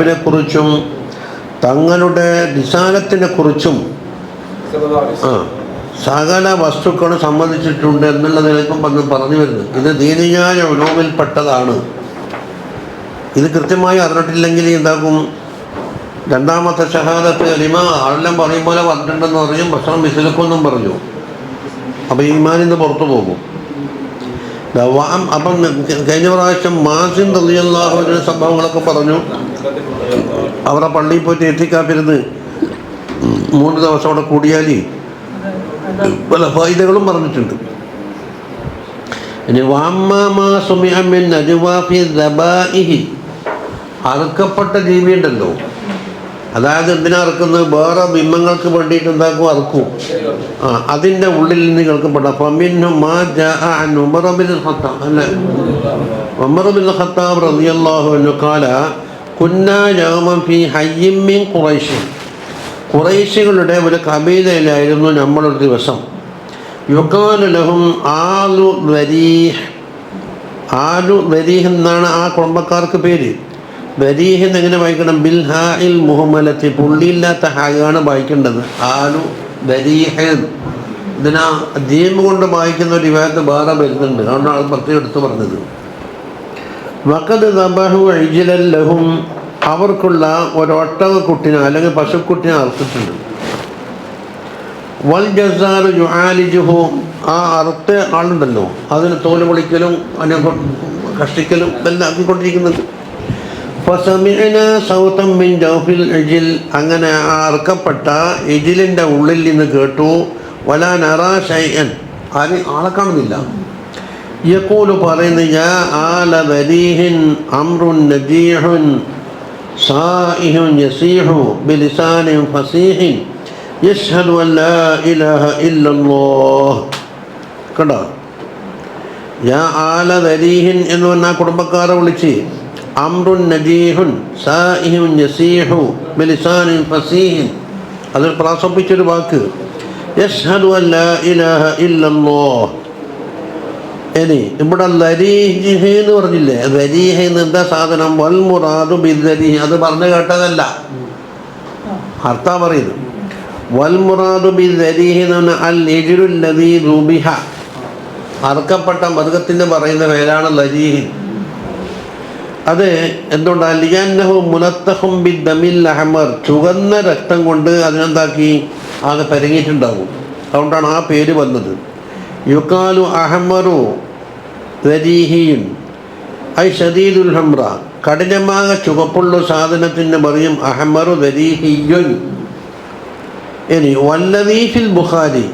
ിനെ കുറിച്ചും തങ്ങളുടെ നിസാനത്തിനെ കുറിച്ചും ആ സകല വസ്തുക്കളും സംബന്ധിച്ചിട്ടുണ്ട് എന്നുള്ള നിലക്കും പറഞ്ഞ് വരുന്നത്. ഇത് ദീനിയായ ഉലോമിൽപ്പെട്ടതാണ് ഇത് കൃത്യമായി അറിഞ്ഞിട്ടില്ലെങ്കിൽ എന്താകും? രണ്ടാമത്തെ ഷഹാദത്ത് അലിമ ആളെല്ലാം പറയും പോലെ പറഞ്ഞിട്ടുണ്ടെന്ന് പറയും ഭക്ഷണം വിസിലക്കൊന്നും പറഞ്ഞു. അപ്പോൾ ഈമാനിന്ന് പുറത്തു പോകും. അപ്പം കഴിഞ്ഞ പ്രാവശ്യം മാസിൻ തള്ളിയല്ലാഹുവിന്റെ സംഭവങ്ങളൊക്കെ പറഞ്ഞു. അവരുടെ പള്ളിയിൽ പോയിട്ട് എത്തിക്കാപ്പിരുന്ന് മൂന്ന് ദിവസം അവിടെ കൂടിയാൽ പല ഫായിദകളും പറഞ്ഞിട്ടുണ്ട്. അറുക്കപ്പെട്ട ജീവിയുണ്ടല്ലോ. അതായത് എന്തിനാ അറുക്കുന്നത്? വേറെ ബിംബങ്ങൾക്ക് വേണ്ടിയിട്ട് എന്താക്കും? അറുക്കും. ആ അതിന്റെ ഉള്ളിൽ നിന്ന് ബിൻ ഖത്താബ് റളിയല്ലാഹു അൻഹു ഖാല കുന്നാ യൗമൻ ഫീ ഹയ്യിൻ മിൻ ഖുറൈശ്. ഖുറൈശികളുടെ ഒരു കബീലയിലായിരുന്നു നമ്മളൊരു ദിവസം. യുക്കാലു ലഹും ആലു ദരീഹ് ആലു ദരീഹ് എന്നാണ് ആ കുടുംബക്കാർക്ക് പേര്. ദരീഹ് എന്നെങ്ങനെ വായിക്കണം? ബിൽ ഹാ ഇൽ മുഹമ്മലത്തി പുള്ളിയില്ലാത്ത ഹായാണ് വായിക്കേണ്ടത്. ആലു ദരീഹ് ഇതിനാ ജീമ് കൊണ്ട് വായിക്കുന്ന ഒരു വിവാഹത്ത് വേറെ വരുന്നുണ്ട്. അതുകൊണ്ടാണ് ആൾ പ്രത്യേകം എടുത്തു പറഞ്ഞത്. വക്കത് ദബഹു ലഹും. അവർക്കുള്ള ഒരൊട്ടക കുട്ടിനെ അല്ലെങ്കിൽ പശുക്കുട്ടിനെ അറുത്തിട്ടുണ്ട് വൽ ജസാർ ജുഹാലിജുഹു ആ അറുത്ത ആളുണ്ടല്ലോ. അതിന് തോൽ പൊളിക്കലും അതിനെ കഷ്ടിക്കലും എല്ലാം ആക്കിക്കൊണ്ടിരിക്കുന്നുണ്ട്. ഫസമിഅന മിൻ ജൗഫിൽ എജിൽ അങ്ങനെ ആ അറുക്കപ്പെട്ട ഉള്ളിൽ നിന്ന് കേട്ടു വലാ നറാ ഷൈഅൻ. ആരും? ആളെ കാണുന്നില്ല. യക്കൂൽ പറയുന്നു യാ ആല സായിഹുൻ യസീഹു ഇല്ലല്ലാഹ്. കണ്ടോ? യാ ആല എന്ന് പറഞ്ഞാൽ കുടുംബക്കാരെ വിളിച്ച്. അമ്രുൻ നജീഹുൻ സായിഹുൻ യസീഹു ബിലിസാനിൻ ഫസീഹിൻ. അതിൽ പ്രാസപ്പിച്ചൊരു വാക്ക്. യഷ്ഹദു അല്ലാ ഇലാഹ ഇല്ലല്ലാഹ്. ഇനി ഇവിടെ ലരീഹ് എന്ന് പറഞ്ഞില്ലേ? ലരീഹ് എന്ന് എന്താ സാധനം? വൽ മുറാദു ബിദ്ദരീഹ് അത് പറഞ്ഞു കേട്ടതല്ല. അർത്ഥം പറയുന്നു. വൽ മുറാദു ബിദ്ദരീഹ് എന്ന് പറഞ്ഞാൽ അൽ എജിറുല്ലദീ റുബിഹ അർക്കപ്പെട്ട മൃഗത്തിന് പറയുന്ന പേരാണ് ലരീഹ് അത് എന്തുകൊണ്ടാണ് ലിയാന്നഹു മുനത്തഹും ബി ദമിൽ അഹമർ ചുവന്ന രക്തം കൊണ്ട് അതിനെന്താക്കി? ആകെ പരങ്ങിയിട്ടുണ്ടാകും അതുകൊണ്ടാണ് ആ പേര് വന്നത്. യുക്കാലു അഹമറു ദരീഹിയും ഐ ഷദീദുൽ ഹംറ. കഠിനമായ ചുവപ്പുള്ള സാധനത്തിന് പറയും അഹമ്മറു ദരീഹിയുൻ. ഇനി വല്ലദീഫിൽ ബുഖാരി.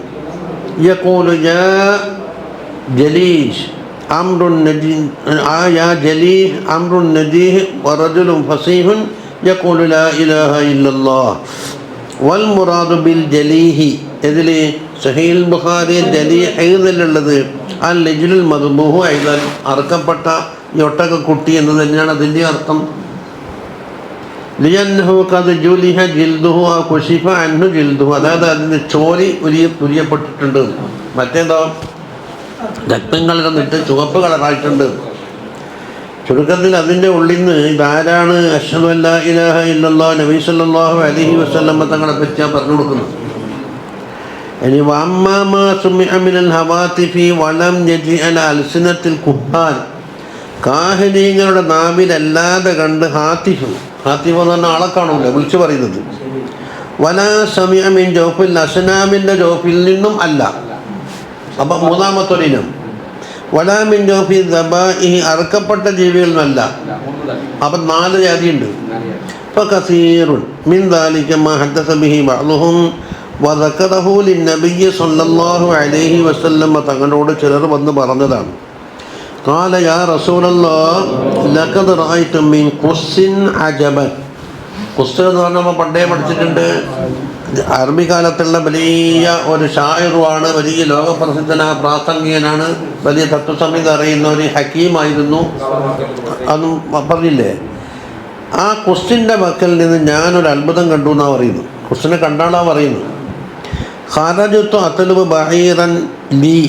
യക്കൂലു ജലീഷ്. അമ്രുൻ നജീഹ് ആയാ ജലീഹ് അമ്രുൻ നജീഹ് വറജുലും ഫസീഹുൻ യഖൂലു ലാ ഇലാഹ ഇല്ലല്ലാഹ് വൽ മുറാദു ബിൽ ജലീഹി. ഇതിൽ സഹീൽ ബുഖാരി ജലീ എഴുതലുള്ളത്. ആ ലജ്ലുൽ മധുബൂഹു എഴുതാൻ അറക്കപ്പെട്ട യോട്ടക കുട്ടി എന്ന് തന്നെയാണ് അതിന്റെ അർത്ഥം. ലിയൻഹു ഖദ ജുലിഹ ജിൽദുഹു വ കുശിഫ അൻഹു ജിൽദുഹു. അതായത് അതിന്റെ ചോരി ഉരിയ ഉരിയപ്പെട്ടിട്ടുണ്ട്. മറ്റേതോ? രക്തം കളർന്നിട്ട് ചുവപ്പ് കളറായിട്ടുണ്ട്. ചുരുക്കത്തിൽ അതിന്റെ ഉള്ളിൽ നിന്ന് ഇതാരാണ് അഷ്ഹദു അല്ല ഇലാഹ അലൈഹി വസല്ലമ തങ്ങളെ പറ്റി പറഞ്ഞു കൊടുക്കുന്നത്. ഇനി വമ്മാമാ ഹവാത്തിഫി യജി അല അൽസിനത്തിൽ കുഹാൻ കാഹനീങ്ങളുടെ നാവിലല്ലാതെ കണ്ട് ഹാത്തിഫ് ഹാത്തിഫ് എന്ന് പറഞ്ഞാൽ ആളെ വിളിച്ചു പറയുന്നത്. വലാ സമിഅ മിൻ ജോഫിൽ അസനാമിന്റെ ജോഫിൽ നിന്നും അല്ല. അപ്പം മൂന്നാമത്തെ ഇനം വലാമിൻ ജോഫി ദബാഇഹി അറുക്കപ്പെട്ട ജീവികളിൽ നിന്നല്ല അപ്പം നാല് ജാതിയുണ്ട് ഇപ്പം കസീറുൻ മിൻ ദാലിക മാ ഹദ്ദസ ബിഹി ബഅ്ളുഹും വദക്കറഹു ലിന്നബിയ്യ സല്ലല്ലാഹു അലൈഹി വസല്ലമ തങ്ങളോട് ചിലർ വന്ന് പറഞ്ഞതാണ് قال يا رسول الله لقد رأيت من قص عجبا കുസ്ത എന്ന് പറഞ്ഞാൽ നമ്മൾ പണ്ടേ പഠിച്ചിട്ടുണ്ട് അറബി കാലത്തുള്ള വലിയ ഒരു ഷായറുമാണ് വലിയ ലോകപ്രസിദ്ധനായ പ്രാസംഗികനാണ് വലിയ തത്വസംഹിത അറിയുന്ന ഒരു ഹക്കീമായിരുന്നു. അതും പറഞ്ഞില്ലേ? ആ കുസ്റ്റിന്റെ മക്കളിൽ നിന്ന് ഞാനൊരു അത്ഭുതം കണ്ടു എന്നാണ് പറയുന്നത് കുസ്റ്റിനെ കണ്ടാളാ പറയുന്നു. ഖറജുത്തു അത്തലുബ് ബഹീറൻ ലീ.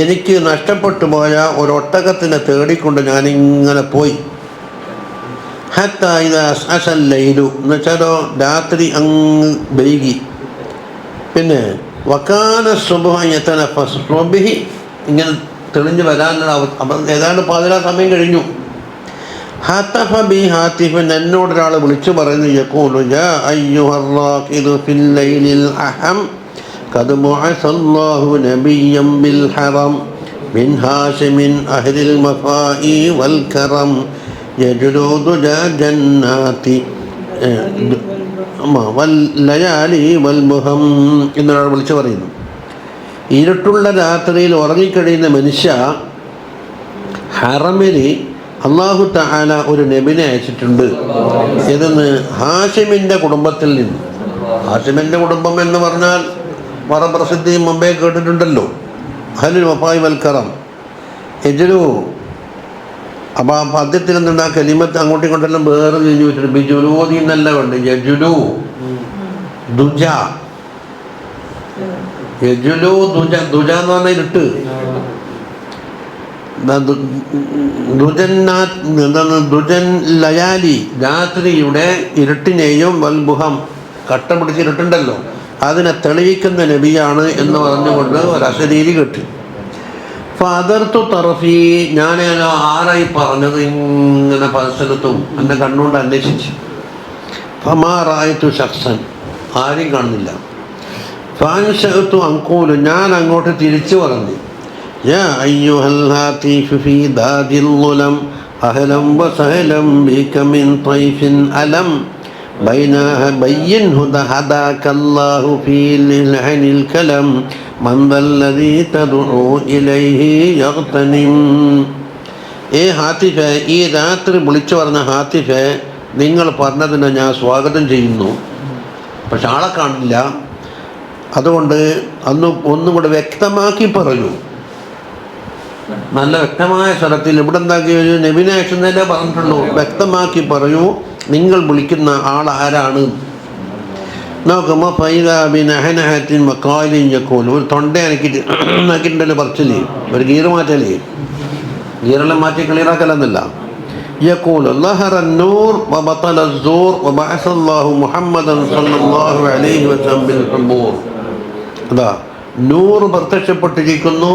എനിക്ക് നഷ്ടപ്പെട്ടു പോയ ഒരൊട്ടകത്തിനെ തേടിക്കൊണ്ട് ഞാനിങ്ങനെ പോയി. ഹത്തായിദാസ് അസൽ ലൈലു. എന്ന് വെച്ചാലോ രാത്രി അങ്ങ് വൈകി. പിന്നെ വക്കാന സ്വഭാവത്തന സ്വഭി ഇങ്ങനെ തെളിഞ്ഞു വരാനുള്ള അപ്പം ഏതാണ്ട് പാതിരാ സമയം കഴിഞ്ഞു. ഹത്തഫ ബി ഹാത്തിഫൻ എന്നോട് ഒരാൾ വിളിച്ചു പറയുന്നു യക്കൂലു യാ ഫിൽ ലൈലിൽ അഹം ഖദ് ബിൽ ഹറം മിൻ ഹാഷിമിൻ വൽ കറം. يجلود جنات വല്ലയാലി വൽമുഹം എന്നൊരാൾ വിളിച്ചു പറയുന്നു ഇരുട്ടുള്ള രാത്രിയിൽ ഉറങ്ങിക്കഴിയുന്ന മനുഷ്യ ഹറമിന് അള്ളാഹു തആല ഒരു നബിനെ അയച്ചിട്ടുണ്ട് ഇതെന്ന് ഹാഷിമിൻ്റെ കുടുംബത്തിൽ നിന്ന് ഹാഷിമിൻ്റെ കുടുംബം എന്ന് പറഞ്ഞാൽ മറപ്രസിദ്ധി മുമ്പേ കേട്ടിട്ടുണ്ടല്ലോ ഹലുൽ വഫായ് വൽക്കറം എജലു അപ്പോൾ ആ പദ്യത്തിൽ എന്തുണ്ട് ആ കലിമത്ത് അങ്ങോട്ടും ഇങ്ങോട്ടെല്ലാം വേറെ കഴിഞ്ഞു വെച്ചിട്ട് ബിജുലൂതി എന്നല്ല ഉണ്ട് യജുലു ദുജ. യജുലു ദുജ. ദുജ എന്ന് പറഞ്ഞാൽ ഇരുട്ട് ദുജൻ ലയാലി രാത്രിയുടെ ഇരുട്ടിനെയും വൽബുഹം കട്ട പിടിച്ച് ഇരുട്ടുണ്ടല്ലോ. അതിനെ തെളിയിക്കുന്ന നബിയാണ് എന്ന് പറഞ്ഞുകൊണ്ട് ഒരു അശരീരി കെട്ടി. ഫാദർത്തു തറഫി ഞാൻ ആരായി പറഞ്ഞത് ഇങ്ങനെ പരിസരത്തും എൻ്റെ കണ്ണുകൊണ്ട് അന്വേഷിച്ചു ഫമാറായത്തു ഷഖ്സൻ ആരെയും കാണുന്നില്ല ഫാൻഷത്തു അങ്കൂല് ഞാൻ അങ്ങോട്ട് തിരിച്ചു പറഞ്ഞു يا أيها الهاتف في داد الظلم أهلا وسهلا بك من طيف ألم بينها بينه هداك الله في لعن الكلم من ذا الذي تدعو إليه يغتنم ഏ ഹാത്തിഫെ ഈ രാത്രി വിളിച്ചു പറഞ്ഞ ഹാത്തിഫെ നിങ്ങൾ പറഞ്ഞതിനെ ഞാൻ സ്വാഗതം ചെയ്യുന്നു പക്ഷെ ആളെ കാണില്ല അതുകൊണ്ട് അന്ന് ഒന്നും കൂടെ വ്യക്തമാക്കി പറയൂ നല്ല വ്യക്തമായ സ്വരത്തിൽ ഇവിടെ എന്താക്കി ഒരു നബിനെ അയച്ചുന്നതിനെ പറഞ്ഞിട്ടുള്ളൂ വ്യക്തമാക്കി പറയൂ നിങ്ങൾ വിളിക്കുന്ന ആൾ ആരാണ് നോക്കുമ്പോൾ പൈതാബിനഹനഹത്തിൻ മക്കാലിൻ ഞക്കോലും ഒരു തൊണ്ട അനക്കിട്ട് ആക്കിയിട്ടുണ്ടല്ലോ പറച്ചില് ഒരു ഗീറ് മാറ്റലേ ഗീറെല്ലാം മാറ്റി ക്ലിയറാക്കലെന്നല്ല يقول ظهر النور وبطل الزور وبعث الله محمدا صلى الله عليه وسلم بالحبور അതാ നൂറ് പ്രത്യക്ഷപ്പെട്ടിരിക്കുന്നു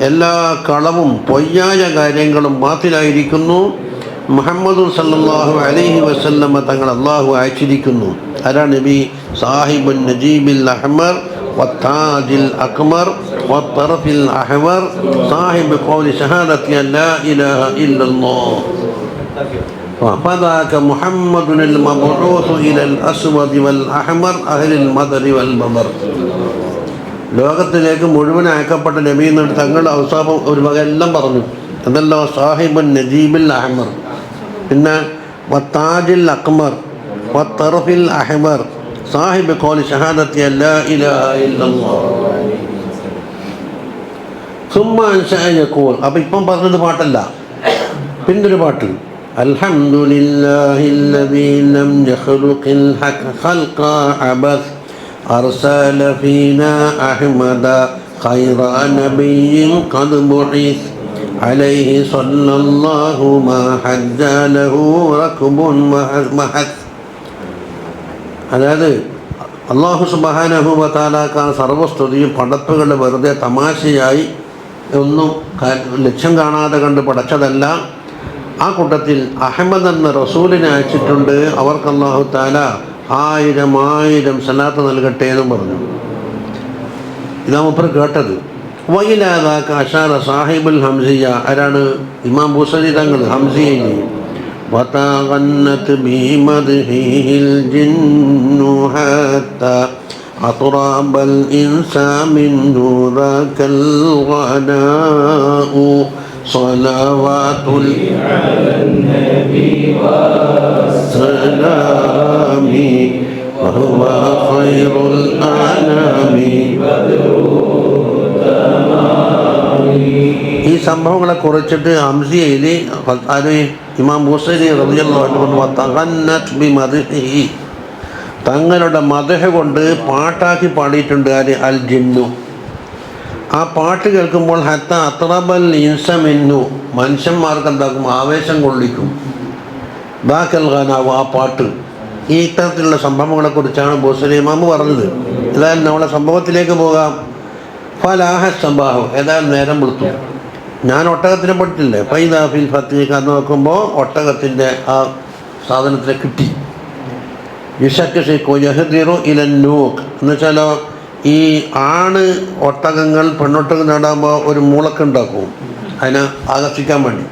എല്ലാ കളവും പൊയ്യായ കാര്യങ്ങളും ബാത്തിലായിരിക്കുന്നു മുഹമ്മദ് സല്ലല്ലാഹു അലൈഹി വസല്ലമ തങ്ങൾ അള്ളാഹു അയച്ചിരിക്കുന്നു ആരാ നബി സാഹിബുൻ നജീബിൽ അഹ്മർ والتاج الأكمر والطرف الأحمر صاحب قول شهادة أن لا إله إلا الله فذاك محمد المبعوث إلى الأسود والأحمر أهل المدر والببر ലോകത്തിലേക്ക് മുഴുവൻ അയക്കപ്പെട്ട നബി എന്നിട്ട് തങ്ങളുടെ അവസാനം ഒരു വക എല്ലാം പറഞ്ഞു അതല്ലോ സാഹിബുൻ നജീബിൽ അഹ്മർ പിന്നെ വത്താജിൽ അക്മർ വത്തറഫിൽ അഹ്മർ സാഹിബ് കോലി ഷഹാദത്തി അല്ലാ ഇലാഹ ഇല്ലല്ലാഹ് സുമ്മ അൻഷയക്കൂർ അപ്പം ഇപ്പം പറഞ്ഞത് പാട്ടല്ല പിന്നൊരു പാട്ട് الحمد لله الذي لم يخلق الحق خلق عبث أرسل فينا أحمد خير نبي قد بعث عليه صلى الله ما حج له ركب محث അതായത് അള്ളാഹു സുബാനഹുബത്താലാക്കാൻ സർവസ്തുതിയും പടപ്പുകളുടെ വെറുതെ തമാശയായി ഒന്നും കാ- ലക്ഷ്യം കാണാതെ കണ്ട് പടച്ചതല്ല ആ കൂട്ടത്തിൽ അഹമ്മദ് എന്ന റസൂലിനെ അയച്ചിട്ടുണ്ട് അവർക്ക് അള്ളാഹു താല ആയിരം ആയിരം സലാത്ത് നൽകട്ടെ എന്നും പറഞ്ഞു ഇതാ മുപ്പർ കേട്ടത് വൈലാദാക്ക അഷാറ സാഹിബുൽ ഹംസിയ ആരാണ് ഇമാം ബൂസരി തങ്ങൾ ഹംസിയയിൽ وتغنت بمدحه الجن حتى أطراب الإنسان منه ذاك الغناء صلوات السلام وهو خير الأنام ഈ സംഭവങ്ങളെ കുറിച്ചിട്ട് ഹംസിയയിൽ അത് ഇമാം മുസരി റബിയല്ലാഹി തങ്ങളുടെ മതഹ കൊണ്ട് പാട്ടാക്കി പാടിയിട്ടുണ്ട് ആര്? അൽ ജിന്നു. ആ പാട്ട് കേൾക്കുമ്പോൾ ഹത്ത അത്രബൽ ഇൻസമെന്നു. മനുഷ്യന്മാർക്ക് എന്താക്കും? ആവേശം കൊള്ളിക്കും. ബാക്കൽ ഖാനാവ് ആ പാട്ട്. ഈ ഇത്തരത്തിലുള്ള സംഭവങ്ങളെ കുറിച്ചാണ് ബോസലിമാമ് പറഞ്ഞത്. ഏതായാലും നമ്മളെ സംഭവത്തിലേക്ക് പോകാം. ഫലാഹ സംഭാവം ഏതായാലും നേരം വിളിച്ചു ഞാൻ ഒട്ടകത്തിനെ പൈതാഫിൽ ഫൈദാഫിൽ ഫത്തീഖ നോക്കുമ്പോൾ ഒട്ടകത്തിന്റെ ആ സാധനത്തിനെ കിട്ടി. യുഷക്കു യഹദിറു ഇലന്നൂക്ക് എന്ന് വെച്ചാലോ ഈ ആണ് ഒട്ടകങ്ങൾ പെണ്ണൊട്ടകം നേടാകുമ്പോൾ ഒരു മൂളക്ക് ഉണ്ടാക്കും. അതിനെ ആകർഷിക്കാൻ വേണ്ടി.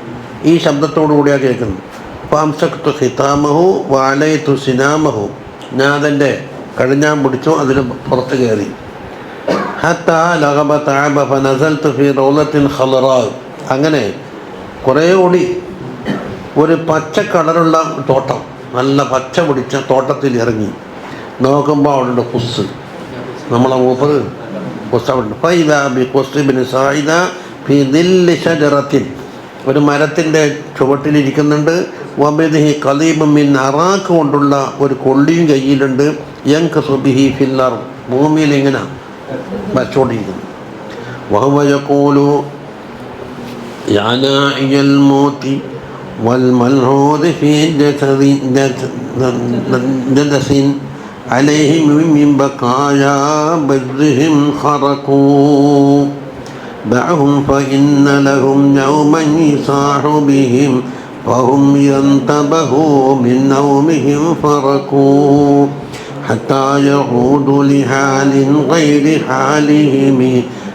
ഈ ശബ്ദത്തോടു കൂടിയാണ് കേൾക്കുന്നത്. പാംസക്തു ഹിതാമഹു വാലയത്തു സിനാമഹു. ഞാൻ അതിന്റെ കഴിഞ്ഞാൻ പിടിച്ചു അതിന് പുറത്ത് കയറി. ഹത്ത ലഹബ താബ ഫനസൽത്തു ഫി റൗലത്തിൻ ഖലറാ. അങ്ങനെ കുറേ ഓടി. ഒരു പച്ച കളറുള്ള തോട്ടം. നല്ല പച്ച പിടിച്ച തോട്ടത്തിൽ ഇറങ്ങി. നോക്കുമ്പോൾ അവിടെ കുസ് നമ്മളെ മൂപ്പർ കുസ് അവിടെ ഫൈദ ബി കുസ്ബിന് സായിദ ഫി ദില്ലി ഷജറത്തിൻ ഒരു മരത്തിന്റെ ചുവട്ടിലിരിക്കുന്നുണ്ട് വബിദിഹി കലീബ് മിൻ അറാക്ക് കൊണ്ടുള്ള ഒരു കൊള്ളിയും കയ്യിലുണ്ട്. യങ് സുബിഹി ഫില്ലർ ഭൂമിയിൽ ഇങ്ങനെ വച്ചുകൊണ്ടിരിക്കുന്നു വഹുവ യഖൂലു يا ناعي الموت والملعوذ في جسد جدس عليهم من بقايا بذهم خرقوا دعهم فإن لهم يوما يصاح بهم فهم ينتبهوا من نومهم فرقوا حتى يعودوا لحال غير حالهم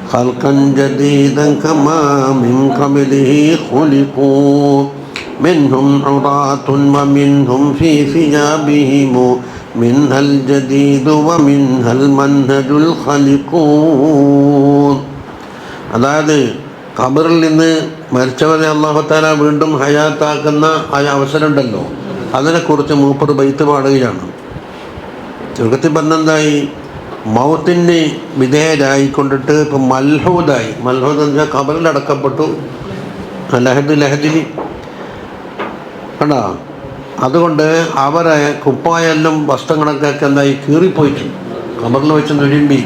خلقا جديدا كما من قبله خلقوا منهم عراة ومنهم في ثيابهم منها الجديد ومنها المنهج الخلقون അതായത് ഖബറിൽ നിന്ന് മരിച്ചവരെ അള്ളാഹുത്താല വീണ്ടും ഹയാത്താക്കുന്ന ആ അവസരമുണ്ടല്ലോ അതിനെക്കുറിച്ച് മൂപ്പർ ബൈത്ത് പാടുകയാണ് ചുരുക്കത്തിൽ പറഞ്ഞെന്തായി മൗത്തിന് വിധേയരായിക്കൊണ്ടിട്ട് ഇപ്പം മൽഹൂദായി. മൽഹൂദ് എന്ന് വെച്ചാൽ കബറിൽ അടക്കപ്പെട്ടു ലഹദ് ലഹദിലി കണ്ടോ? അതുകൊണ്ട് അവരെ കുപ്പായെല്ലാം വസ്ത്രങ്ങളൊക്കെ എന്തായി? കീറിപ്പോയിട്ട് കബറിൽ വെച്ച് നുരുമ്പി.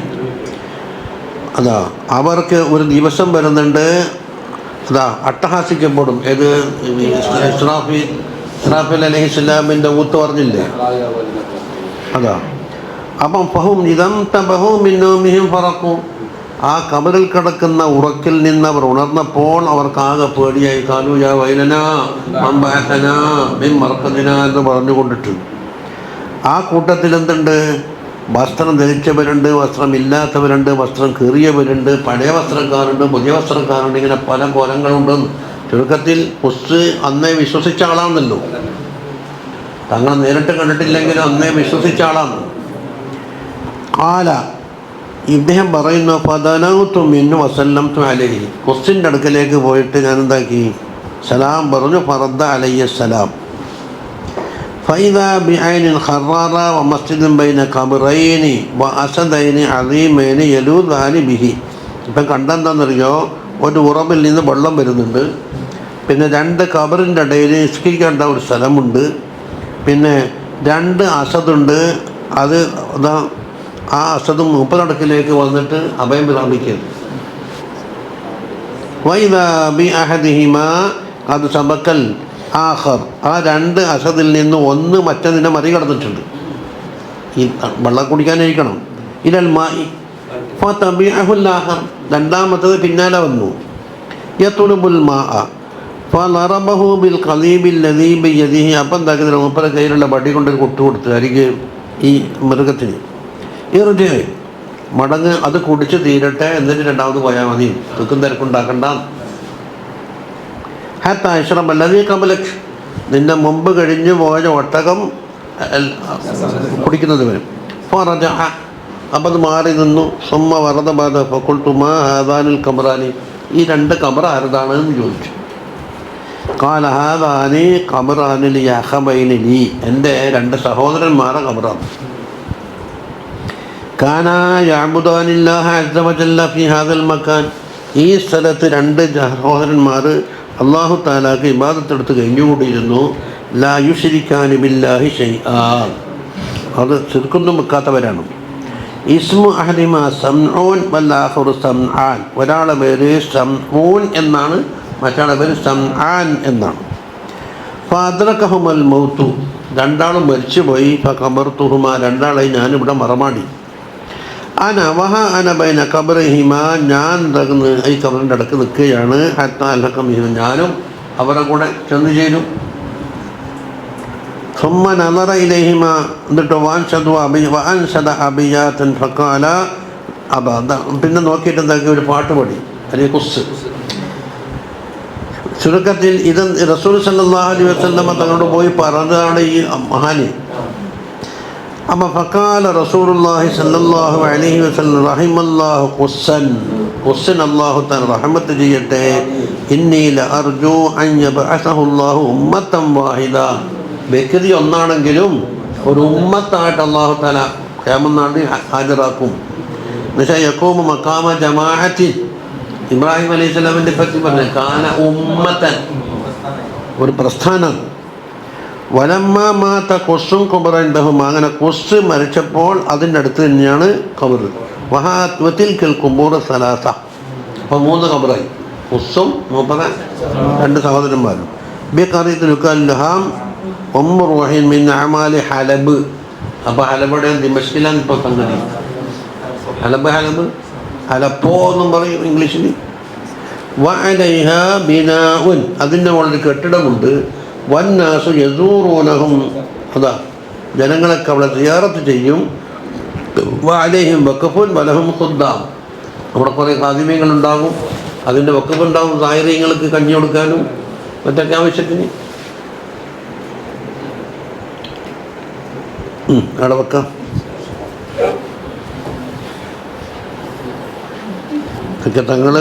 അതാ അവർക്ക് ഒരു ദിവസം വരുന്നുണ്ട്. അതാ അട്ടഹാസിക്കപ്പെടും. ഏത്? ഇസ്രാഫി ഇസ്രാഫിൽ അലഹി ഇസ്ലാമിന്റെ ഊത്ത് പറഞ്ഞില്ലേ? അതാ. അപ്പം ഫഹും ഇതം തബഹുമിന്നോമിഹിം ഫറക്കും ആ കബറിൽ കിടക്കുന്ന ഉറക്കിൽ നിന്ന് അവർ ഉണർന്നപ്പോൾ അവർക്ക് ആകെ പേടിയായി കാലൂജ വൈലന മമ്പഹന മിൻ മറക്കതിന എന്ന് പറഞ്ഞുകൊണ്ടിട്ട്. ആ കൂട്ടത്തിൽ എന്തുണ്ട്? വസ്ത്രം ധരിച്ചവരുണ്ട് വസ്ത്രമില്ലാത്തവരുണ്ട് വസ്ത്രം കീറിയവരുണ്ട് പഴയ വസ്ത്രക്കാരുണ്ട് പുതിയ വസ്ത്രക്കാരുണ്ട് ഇങ്ങനെ പല കോലങ്ങളുണ്ട്. ചുരുക്കത്തിൽ പുസ് അന്നേ വിശ്വസിച്ച ആളാണെന്നല്ലോ തങ്ങൾ നേരിട്ട് കണ്ടിട്ടില്ലെങ്കിലും അന്നേ വിശ്വസിച്ച ആളാണ് കാല ഇദ്ദേഹം പറയുന്നു പതനൗത്തു മിന്നു വസല്ലം അലഹി. ക്രിസ്ത്യന്റെ അടുക്കലേക്ക് പോയിട്ട് ഞാൻ എന്താക്കി സലാം പറഞ്ഞു ഫറദ അലയ്യ സലാം. ഫൈദാ ബിഐനിൻ ഖറാറ വ ബൈന കബറൈനി വ അസദൈനി അലീമേനി യലൂദാനി ബിഹി. ഇപ്പം കണ്ടെന്താണെന്നറിയോ ഒരു ഉറവിൽ നിന്ന് വെള്ളം വരുന്നുണ്ട്. പിന്നെ രണ്ട് കബറിന്റെ ഇടയിൽ ഇഷ്കിക്കേണ്ട ഒരു സ്ഥലമുണ്ട്. പിന്നെ രണ്ട് അസദുണ്ട്. അത് ആ അഷ്ടതും മുപ്പതടക്കിലേക്ക് വന്നിട്ട് അഭയം പ്രാപിക്കുന്നു സബക്കൽ ആഹർ ആ രണ്ട് അഷതിൽ നിന്ന് ഒന്ന് മറ്റതിനെ മറികടന്നിട്ടുണ്ട് ഈ വെള്ളം കുടിക്കാനിരിക്കണം. ഇതൽ മായി രണ്ടാമത്തത് പിന്നാലെ വന്നു. യത്തുലുബുൽ മാ ഫലറബഹു ബിൽ ഖലീബിൽ യദീഹി. അപ്പം എന്താക്കി മുപ്പത് കയ്യിലുള്ള വടി കൊണ്ട് കൊട്ടു കൊടുത്ത് അരികെ ഈ മൃഗത്തിന്. ഇറുജ് മടങ്ങ് അത് കുടിച്ച് തീരട്ടെ എന്നിട്ട് രണ്ടാമത് പോയാൽ മതി. തുക്കും തിരക്കുണ്ടാക്കണ്ട ഹാത്ത ഐശ്വറം അല്ലതീ നിന്റെ മുമ്പ് കഴിഞ്ഞു പോയ ഒട്ടകം കുടിക്കുന്നത് വരും. പറഞ്ഞ അപ്പം അത് മാറി നിന്നു. സുമ്മ വറത ബാധ ഫക്കുൾത്തുമാ ഹാദാനിൽ കമറാനി ഈ രണ്ട് കമർ ആരതാണ് എന്ന് ചോദിച്ചു. കാല ഹാദാനി കമറാനിൽ ലീ എന്റെ രണ്ട് സഹോദരന്മാരെ കമറാണ് കാനാ യാബുദാനില്ലാഹ ഹാദൽ ഈ സ്ഥലത്ത് രണ്ട് സഹോദരന്മാർ അള്ളാഹു താലാക്ക് ഇബാദത്തെടുത്ത് കഴിഞ്ഞുകൂടിയിരുന്നു. ലാ യുഷിരിക്കാനി ബില്ലാഹി ഷൈആ. അത് ചെറുക്കൊന്നും വെക്കാത്തവരാണ്. ഇസ്മു അഹദിമ സംഊൻ വല്ലാഹുർ സംആൻ. ഒരാളെ പേര് സംഊൻ എന്നാണ് മറ്റാളെ പേര് സംആൻ എന്നാണ്. ഫാദ്രക്കഹുമൽ മൗത്തു. രണ്ടാളും മരിച്ചുപോയി. ഫ കമർത്തുഹുമ രണ്ടാളെ ഞാനിവിടെ മറമാടി. അന വഹ അന ബൈന കബറിഹിമ ഞാൻ തകന്ന് ഈ കബറിൻ്റെ അടുക്ക് നിൽക്കുകയാണ് ഹത്ത അലക്കമിഹിമ ഞാനും അവരുടെ കൂടെ ചെന്ന് ചേരും ثم نظر إليهما എന്നിട്ട് വാൻഷദു അബി വാൻഷദ അബിയാത്തൻ ഫക്കാല അബ ദ- പിന്നെ നോക്കിയിട്ട് എന്താക്കി ഒരു പാട്ട് പാടി അല്ലെങ്കിൽ കുസ് ചുരുക്കത്തിൽ ഇത് റസൂൽ സല്ലല്ലാഹു അലൈഹി വസല്ലമ തങ്ങളോട് പോയി പറഞ്ഞതാണ് ഈ മഹാന് അമ്മ ഫക്കാല റസൂലുള്ളാഹി സല്ലാഹു അലൈഹി വസല്ലം റഹിമല്ലാഹു ഖുസ്സൻ. ഖുസ്സൻ അല്ലാഹു തആല റഹമത്ത് ചെയ്യട്ടെ. ഇന്നി അർജു യബ്അസഹു അല്ലാഹു വാഹിദ. വ്യക്തി ഒന്നാണെങ്കിലും ഒരു ഉമ്മത്തായിട്ട് അല്ലാഹു തആല ഖിയാമത്ത് ഹാജരാക്കും. എന്നുവെച്ചാൽ യക്കൂമ മക്കാമ ജമാഅത്തി. ഇബ്രാഹിം അലൈഹി സ്വലാമിന്റെ പറ്റി പറഞ്ഞു കാന ഉമ്മത്തൻ. ഒരു പ്രസ്ഥാനം. വലമ്മ മാത്ത കൊസ്സും കുബറൻഡഹും അങ്ങനെ കൊസ് മരിച്ചപ്പോൾ അതിന്റെ അടുത്ത് തന്നെയാണ് കബർ വഹാത്വത്തിൽ കേൾക്കുമ്പോൾ സലാസ. അപ്പോൾ മൂന്ന് കബറായി കൊസ്സും മൂപ്പറ രണ്ട് സഹോദരന്മാരും. ബി കറിയത്തിലുക്കാം ഒമ്മ റോഹിൻ മിൻ അമാലി ഹലബ്. അപ്പോൾ ഹലബയുടെ ദിമഷ്കിലാണ് ഇപ്പോൾ സംഗതി. ഹലബ് ഹലബ്? ഹലപ്പോ എന്നും പറയും ഇംഗ്ലീഷിൽ വഅലൈഹ ബിനാഉൻ. അതിന്റെ മുകളിൽ കെട്ടിടമുണ്ട്. വന്നാസു യസൂറൂനഹും അതാ ജനങ്ങളൊക്കെ അവിടെ സിയാറത്ത് ചെയ്യും. വഅലൈഹിം വക്കഫുൻ വലഹും ഹുദ്ദാം അവിടെ കുറേ കാതിമ്യങ്ങളുണ്ടാകും അതിന്റെ വക്കഫുണ്ടാകും സാഹചര്യങ്ങൾക്ക് കഞ്ഞി കൊടുക്കാനും മറ്റൊക്കെ ആവശ്യത്തിന്. അവിടെ വെക്കാം. ഒക്കെ തങ്ങൾ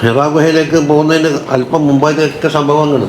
ഹിറാഗുഹയിലേക്ക് പോകുന്നതിന് അല്പം മുമ്പായിട്ടൊക്കെ സംഭവങ്ങൾ